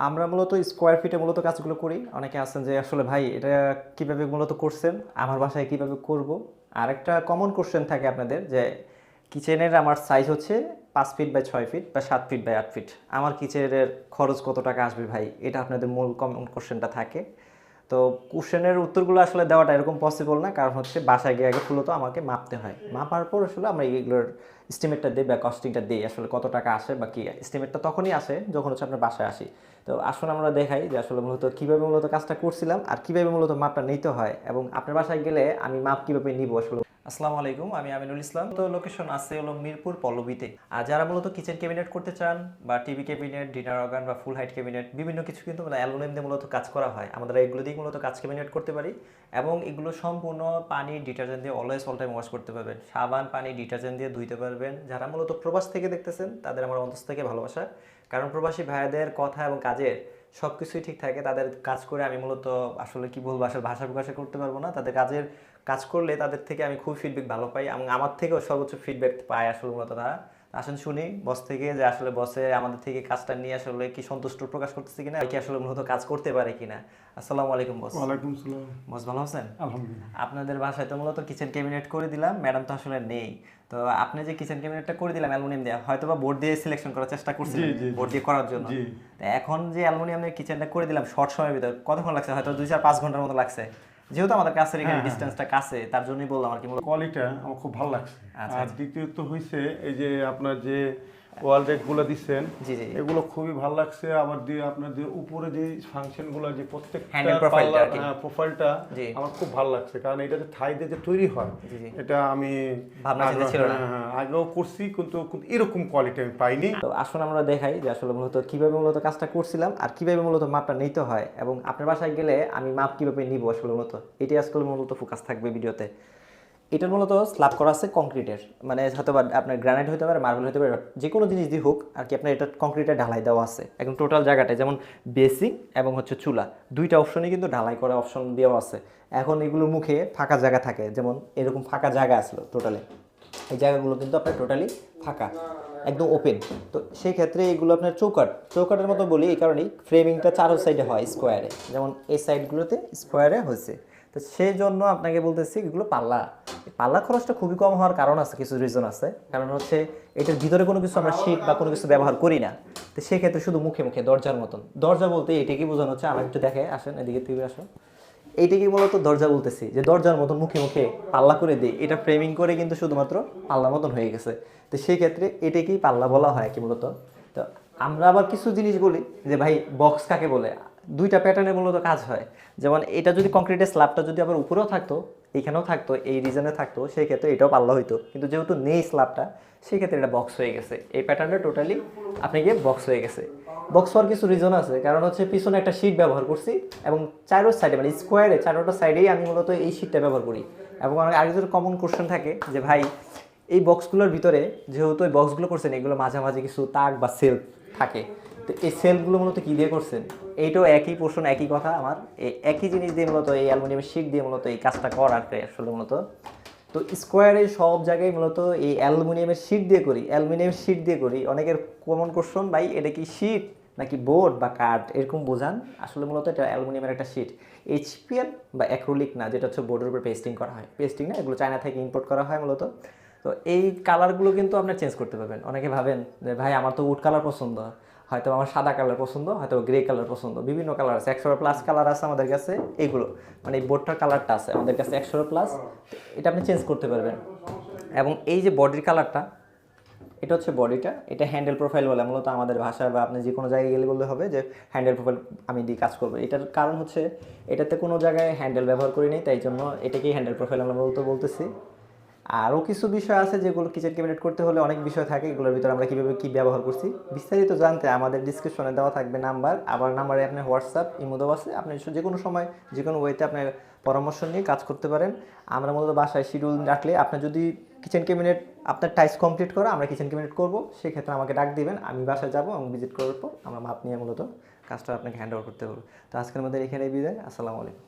আমরা মূলত স্কোয়ার ফিটে মূলত কাজগুলো করি। অনেকে আছেন যে, আসলে ভাই, এটা কীভাবে মূলত করছেন? আমার বাসায় কীভাবে করব? আর একটা কমন কোশ্চেন থাকে আপনাদের যে কিচেনের আমার সাইজ হচ্ছে পাঁচ ফিট বাই ছয় ফিট বা সাত ফিট বাই আট ফিট আমার কিচেনের খরচ কত টাকা আসবে ভাই? এটা আপনাদের মূল কমন কোশ্চেনটা থাকে। তো কোশ্চেনের উত্তরগুলো আসলে দেওয়াটা এরকম পসিবল না কারণ হচ্ছে বাসায় গিয়ে আগে মূলত আমাকে মাপতে হয়। মাপার পর আসলে আমরা এইগুলোর এস্টিমেটটা দিই বা কস্টিংটা দিই আসলে কত টাকা আসে বা কী এস্টিমেটটা তখনই আসে যখন হচ্ছে আপনার বাসায় আসি। তো আসলে আমরা দেখাই যে আসলে মূলত কীভাবে মূলত কাজটা করছিলাম আর কীভাবে মূলত মাপটা নিতে হয় এবং আপনার বাসায় গেলে আমি মাপ কীভাবে নিব আসলে আসসালামু আলাইকুম, আমি আমিনুল ইসলাম। তো লোকেশন আছে হলো মিরপুর পল্লবীতে। আর যারা মূলত কিচেন ক্যাবিনেট করতে চান বা টিভি ক্যাবিনেট ডিনার অর্গান বা ফুল হাইট ক্যাবিনেট বিভিন্ন কিছু কিন্তু মানে অ্যালুমিনিয়াম দিয়ে মূলত কাজ করা হয়। আমরা এগুলো দিয়ে মূলত কাজ ক্যাবিনেট করতে পারি। এবং এগুলো সম্পূর্ণ পানি ডিটারজেন্ট দিয়ে অলওয়েজ অল টাইম ওয়াশ করতে পারবেন। সাবান, পানি ডিটারজেন্ট দিয়ে ধুইতে পারবেন। যারা মূলত প্রবাস থেকে দেখতেছেন, তাদের আমার অন্তস থেকে ভালোবাসা। কারণ প্রবাসী ভাইয়াদের কথা এবং কাজের সব কিছুই ঠিক থাকে, তাদের কাজ করে আমি মূলত আসলে কি বলব, আসলে ভাষা প্রকাশে করতে পারব না। তাদের কাজের, কাজ করলে তাদের থেকে আমি খুব ফিডব্যাক ভালো পাই এবং আমার থেকেও সর্বোচ্চ ফিডব্যাক পায় আসলে মূলত তারা। আসেন শুনি বস থেকে যে আসলে বসে আমাদের থেকে কাজটা নিয়ে আসলে কি সন্তুষ্ট প্রকাশ করতেছে কিনা কি আসলে মূলত কাজ করতে পারে কিনা। আসসালামু আলাইকুম বস ওয়ালাইকুম সালাম। বস ভালো আছেন? আলহামদুলিল্লাহ। আপনাদের বাসায় তো মূলত কিচেন ক্যাবিনেট করে দিলাম ম্যাডাম তো আসলে নেই। তো আপনি যে কিচেন ক্যাবিনেটটা করে দিলাম অ্যালুমিনিয়াম দিয়ে হয়তো বা বোর্ড দিয়ে সিলেকশন করার চেষ্টা করছিলেন জি, বোর্ড দিয়ে করার জন্য। এখন যে অ্যালুমিনিয়ামের কিচেনটা করে দিলাম শর্ট সময়ের ভিতর কতক্ষণ লাগছে? হয়তো দুই চার পাঁচ ঘণ্টার মতো লাগছে। যেহেতু আমাদের কাছে এখানে ডিসটেন্সটা হ্যাঁ। কাছে তার জন্যই বললাম আর কি কোয়ালিটিটা কোয়ালিটা আমার খুব ভালো লাগছে। আচ্ছা, আর দ্বিতীয়ত হইছে এই যে আপনার যে ওয়াল দিচ্ছেন এগুলো খুবই ভালো লাগছে। আবার দিয়ে আপনার যে উপরে যে ফাংশনগুলো যে প্রত্যেকটা। প্রোফাইলটা আমার খুব ভালো লাগছে। কারণ এটা যে থাই দিয়ে যে তৈরি হয়। এটা আমি। হ্যাঁ, হ্যাঁ, আগেও করছি কিন্তু কিন্তু এরকম কোয়ালিটি আমি পাইনি। তো আসুন আমরা দেখাই যে আসলে মূলত কীভাবে মূলত কাজটা করছিলাম আর কীভাবে মূলত মাপটা নিতে হয়। এবং আপনার বাসায় গেলে আমি মাপ কীভাবে নিব আসলে মূলত? এটাই আসলে মূলত ফোকাস থাকবে ভিডিওতে। এটার মূলত স্ল্যাব করা আছে কংক্রিটের মানে হয়তো আপনার গ্রানাইট হতে পারে মার্বেল হতে পারে যে কোনো জিনিস দিয়ে হোক, আর কি আপনার এটা কংক্রিটের ঢালাই দেওয়া আছে। একদম টোটাল জায়গাটায়, যেমন বেসিক এবং হচ্ছে চুলা। দুইটা অপশনই কিন্তু ঢালাই করা অপশন দেওয়া আছে। এখন এগুলোর মুখে ফাঁকা জায়গা থাকে, যেমন এরকম ফাঁকা জায়গা আসলো টোটালে এই জায়গাগুলো কিন্তু আপনার টোটালি ফাঁকা, একদম ওপেন তো সেই ক্ষেত্রে এগুলো আপনার চৌকাট চৌকাটের মতো বলি, এই কারণেই ফ্রেমিংটা চারো সাইডে হয় স্কোয়ারে যেমন এই সাইডগুলোতে স্কোয়ারে হয়েছে। তো সেই জন্য আপনাকে বলতেছি এগুলো পাল্লা। পাল্লা খরচটা খুবই কম হওয়ার কারণ আছে, কিছু রিজন আছে। কারণ হচ্ছে এটার ভিতরে কোনো কিছু আমরা শীট বা কোনো কিছু ব্যবহার করি না। তো সেক্ষেত্রে শুধু মুখে মুখে, দরজার মতন। দরজা বলতে এটাকে বোঝানো হচ্ছে। আমার একটু দেখে আসেন, এদিকে তুমি আসো। এইটাকে মূলত দরজা বলতেছি, যে দরজার মতন মুখে মুখে পাল্লা করে দিই। এটা ফ্রেমিং করে কিন্তু শুধুমাত্র পাল্লা মতন হয়ে গেছে। তো সেই ক্ষেত্রে এটাকেই পাল্লা বলা হয় কি মূলত। তো আমরা আবার কিছু জিনিস বলি, যে ভাই বক্স কাকে বলে? দুইটা প্যাটার্নে মূলত কাজ হয়। যেমন এটা যদি কংক্রিটের স্ল্যাবটা যদি আবার উপরেও থাকতো, এখানেও থাকতো, এই রিজনে থাকতো, সেই ক্ষেত্রে এটাও পাল্লা হইতো। কিন্তু যেহেতু নেই স্ল্যাবটা সেই ক্ষেত্রে এটা বক্স হয়ে গেছে। এই প্যাটার্নটা টোটালি আপনি গিয়ে বক্স হয়ে গেছে। বক্স হওয়ার কিছু রিজন আছে, কারণ হচ্ছে পিছনে একটা শিট ব্যবহার করছি এবং চারো সাইডে মানে স্কোয়ারে চারোটা সাইডেই আমি মূলত এই শিটটা ব্যবহার করি। এবং যদি কমন কোশ্চেন থাকে যে, ভাই, এই বক্সগুলোর ভিতরে যেহেতু এই বক্সগুলো করছেন, এগুলো মাঝামাঝি কিছু তাক বা সেলফ থাকে। তো এই সেলগুলো মূলত কী দিয়ে করছেন? এইটাও একই পোর্শন একই কথা আমার। এই একই জিনিস দিয়ে মূলত এই অ্যালুমিনিয়ামের শিট দিয়ে মূলত এই কাজটা করার আসলে মূলত। তো স্কোয়ারে সব জায়গায় মূলত এই অ্যালুমিনিয়ামের শিট দিয়ে করি অ্যালুমিনিয়ামের শিট দিয়ে করি। অনেকের কমন কোশ্চন ভাই, এটা কি শিট নাকি বোর্ড বা কাঠ? এরকম বোঝান। আসলে মূলত এটা অ্যালুমিনিয়ামের একটা শিট। এইচপিএল বা অ্যাক্রোলিক না, যেটা হচ্ছে বোর্ডের উপর পেস্টিং করা হয়। পেস্টিং না, এগুলো চায়না থেকে ইম্পোর্ট করা হয় মূলত। তো এই কালারগুলো কিন্তু আপনার চেঞ্জ করতে পারবেন। অনেকে ভাবেন যে, ভাই, আমার তো উড কালার পছন্দ। হয়তো আমার সাদা কালার পছন্দ, হয়তো গ্রে কালার পছন্দ। বিভিন্ন কালার আছে একশো প্লাস কালার আছে আমাদের কাছে, এগুলো। মানে এই বোর্ডটার কালারটা আছে আমাদের কাছে একশো প্লাস এটা আপনি চেঞ্জ করতে পারবেন। এবং এই যে বডির কালারটা, এটা হচ্ছে বডিটা এটা হ্যান্ডেল প্রোফাইল বলে মূলত আমাদের ভাষা বা আপনি যে কোনো জায়গায় গেলে বললে হবে যে হ্যান্ডেল প্রোফাইল আমি দিয়ে কাজ করব। এটার কারণ হচ্ছে, এটাতে কোনো জায়গায় হ্যান্ডেল ব্যবহার করি তাই জন্য এটাকেই হ্যান্ডেল প্রোফাইল আমরা মূলত বলতেছি। আরও কিছু বিষয় আছে যেগুলো কিচেন ক্যাবিনেট করতে হলে অনেক বিষয় থাকে, এগুলোর ভিতরে আমরা কীভাবে কী ব্যবহার করছি। বিস্তারিত জানতে আমাদের ডিসক্রিপশনে দেওয়া থাকবে নাম্বার আবার নাম্বারে আপনার হোয়াটসঅ্যাপ ইমো দেওয়া আছে। আপনি যে কোনো সময়, যে কোনো ওয়েতে আপনার পরামর্শ নিয়ে কাজ করতে পারেন। আমরা মূলত বাসায় শিডিউল রাখলে আপনার যদি কিচেন ক্যাবিনেট আপনার টাইস কমপ্লিট করা আমরা কিচেন ক্যাবিনেট করব, সেক্ষেত্রে আমাকে ডাক দিবেন, আমি বাসায় যাব এবং ভিজিট করার পর আমরা মাপ নিয়ে মূলত কাজটা আপনাকে হ্যান্ড করতে পারব তো আজকের মধ্যে এখানে বিদায়, আসসালামু আলাইকুম।